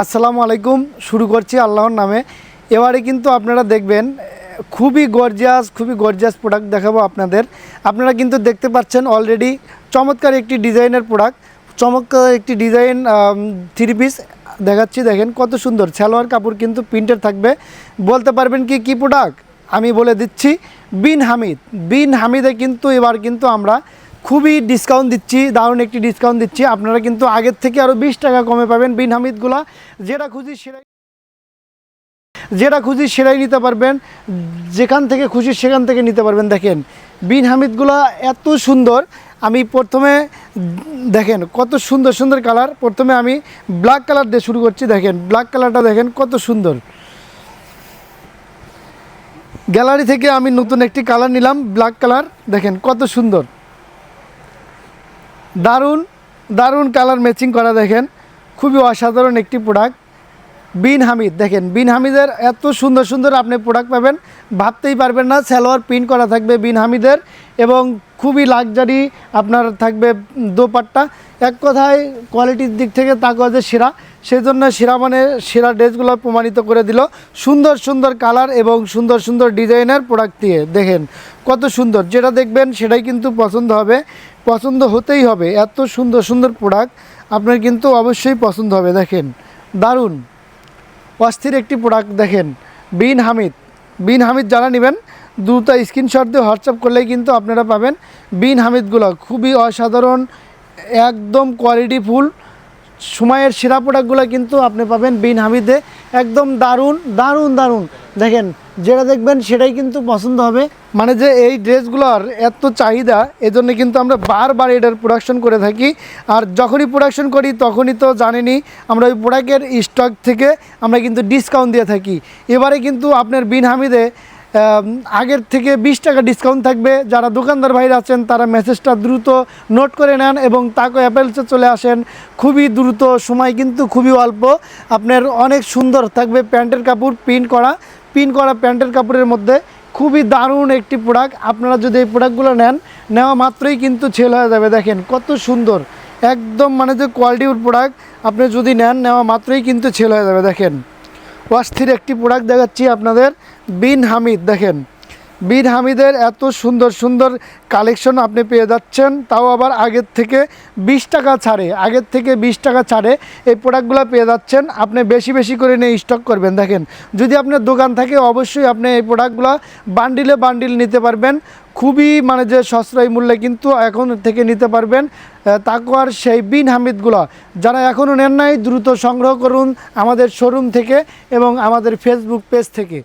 আসসালামু আলাইকুম, শুরু করছি আল্লাহর নামে। এবারে কিন্তু আপনারা দেখবেন, খুবই গর্জিয়াস খুবই গর্জিয়াস প্রোডাক্ট দেখাবো আপনাদের। আপনারা কিন্তু দেখতে পাচ্ছেন অলরেডি চমৎকার একটি ডিজাইনের প্রোডাক্ট চমৎকার একটি ডিজাইন থ্রি পিস দেখাচ্ছি। দেখেন কত সুন্দর, সালোয়ার কাপড় কিন্তু প্রিন্টের থাকবে। বলতে পারবেন কি কি প্রোডাক্ট আমি বলে দিচ্ছি, বিন হামিদ। বিন হামিদে কিন্তু এবার কিন্তু আমরা খুবই ডিসকাউন্ট দিচ্ছি, দারুণ একটি ডিসকাউন্ট দিচ্ছি। আপনারা কিন্তু আগের থেকে আরও বিশ টাকা কমে পাবেন। বিন হামিদগুলা, যেটা খুশি সেটাই যেটা খুশি সেটাই নিতে পারবেন। যেখান থেকে খুশি সেখান থেকে নিতে পারবেন। দেখেন, বিন হামিদগুলা এত সুন্দর। আমি প্রথমে, দেখেন, কত সুন্দর সুন্দর কালার। প্রথমে আমি ব্ল্যাক কালার দিয়ে শুরু করছি। দেখেন ব্ল্যাক কালারটা দেখেন, কত সুন্দর। গ্যালারি থেকে আমি নতুন একটি কালার নিলাম ব্ল্যাক কালার দেখেন, কত সুন্দর। দারুণ দারুণ কালার ম্যাচিং করা দেখেন। খুবই অসাধারণ একটি প্রোডাক্ট বিন হামিদ, দেখেন, বিন হামিদের এত সুন্দর সুন্দর আপনি প্রোডাক্ট পাবেন। ভাবতেই পারবেন না, সালোয়ার প্রিন্ট করা থাকবে বিন হামিদের এবং খুবই লাক্সারি আপনার থাকবে দোপাট্টা। এক কথায় কোয়ালিটির দিক থেকে তাকওয়াজে সেরা। সেই জন্য সেরা মানে সেরা ড্রেসগুলো প্রমাণিত করে দিল সুন্দর সুন্দর কালার এবং সুন্দর সুন্দর ডিজাইনের প্রোডাক্ট দিয়ে। দেখেন, কত সুন্দর, যেটা দেখবেন সেটাই কিন্তু পছন্দ হবে। পছন্দ হতেই হবে। এত সুন্দর সুন্দর প্রোডাক্ট আপনার কিন্তু অবশ্যই পছন্দ হবে। দেখেন, দারুণ। অস্থির একটি প্রোডাক্ট দেখেন, বিন হামিদ। বিন হামিদ যারা নেবেন, দ্রুত স্ক্রিনশট দিয়ে হোয়াটসঅ্যাপ করলেই কিন্তু আপনারা পাবেন বিন হামিদগুলো। খুবই অসাধারণ, একদম কোয়ালিটি ফুল। সময়ের সেরা প্রোডাক্টগুলো কিন্তু আপনি পাবেন বিন হামিদে। একদম দারুণ দারুণ দারুণ। দেখেন যেটা দেখবেন সেটাই কিন্তু পছন্দ হবে। মানে যে এই ড্রেসগুলোর এত চাহিদা, এজন্য কিন্তু আমরা বারবার এটার প্রোডাকশন করে থাকি। আর যখনই প্রোডাকশন করি, তখনই তো জানেনই, আমরা ওই প্রোডাক্টের স্টক থেকে আমরা কিন্তু ডিসকাউন্ট দিয়ে থাকি। এবারে কিন্তু আপনার বিন হামিদে আগের থেকে বিশ টাকা ডিসকাউন্ট থাকবে। যারা দোকানদার ভাইরা আছেন, তারা মেসেজটা দ্রুত নোট করে নেন এবং তাকে অ্যাপেলসে চলে আসেন। খুবই দ্রুত, সময় কিন্তু খুবই অল্প। আপনার অনেক সুন্দর থাকবে প্যান্টের কাপড় প্রিন্ট করা। প্রিন্ট করা প্যান্টের কাপড়ের মধ্যে খুবই দারুণ একটি প্রোডাক্ট আপনারা যদি এই প্রোডাক্টগুলো নেন, নেওয়া মাত্রই কিন্তু ছেল হয়ে যাবে। দেখেন কত সুন্দর, একদম মানে যে কোয়ালিটির প্রোডাক্ট আপনি যদি নেন, নেওয়া মাত্রই কিন্তু ছেল হয়ে যাবে। দেখেন, অস্থির একটি প্রোডাক্ট দেখাচ্ছি আপনাদের। বিন হামিদ, দেখেন। বিন হামিদের এত সুন্দর সুন্দর কালেকশন আপনি পেয়ে যাচ্ছেন। তাও আবার আগের থেকে বিশ টাকা ছাড়ে, আগের থেকে বিশ টাকা ছাড়ে এই প্রোডাক্টগুলো পেয়ে যাচ্ছেন। আপনি বেশি বেশি করে নিয়ে স্টক করবেন। দেখেন, যদি আপনার দোকান থাকে, অবশ্যই আপনি এই প্রোডাক্টগুলো বান্ডিলে বান্ডিল নিতে পারবেন। খুবই মানে যে সশ্রয় মূল্যে কিন্তু এখন থেকে নিতে পারবেন তাকুয়ার সেই বিন হামিদগুলো। যারা এখনও নেন নাই, দ্রুত সংগ্রহ করুন আমাদের শোরুম থেকে এবং আমাদের ফেসবুক পেজ থেকে।